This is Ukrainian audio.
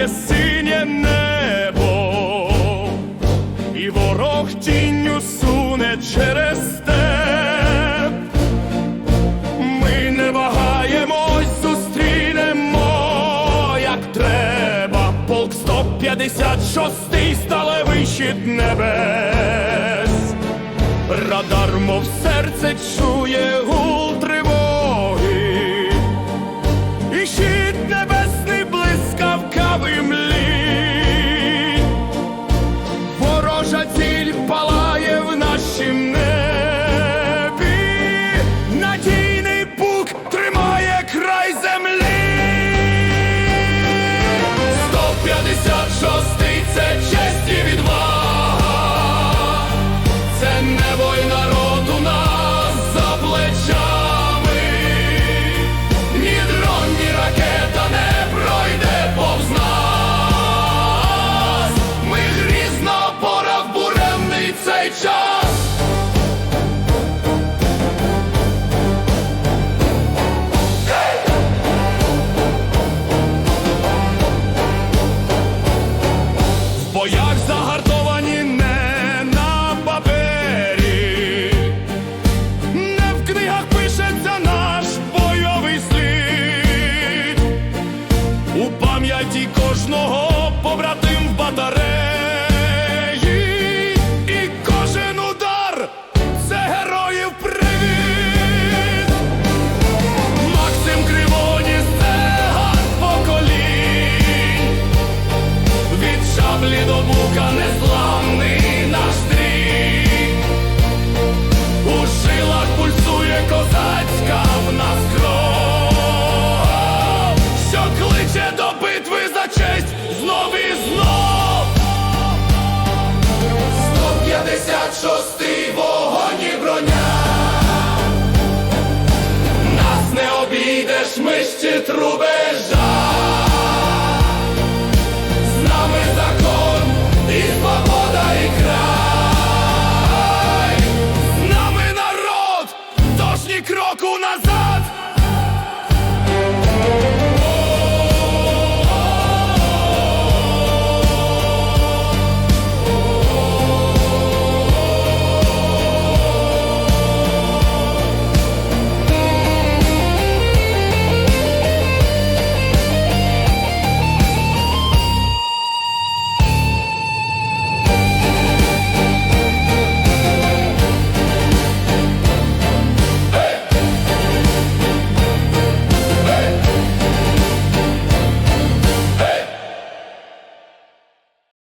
Сяє синє небо, і ворог тінню суне через степ. Ми не вагаємось, зустрінемо, як треба. Полк 156 стале вищит небес, радар, мов серце чує. В як загартовані не на папері, не в книгах пишеться наш бойовий слід. У пам'яті кожного шаблі до бука незламний наш стрій. У жилах пульсує козацька в нас кров, що кличе до битви за честь знов і знов. 156-й вогонь і броня. Нас не обійдеш, ми ще труби руку назад!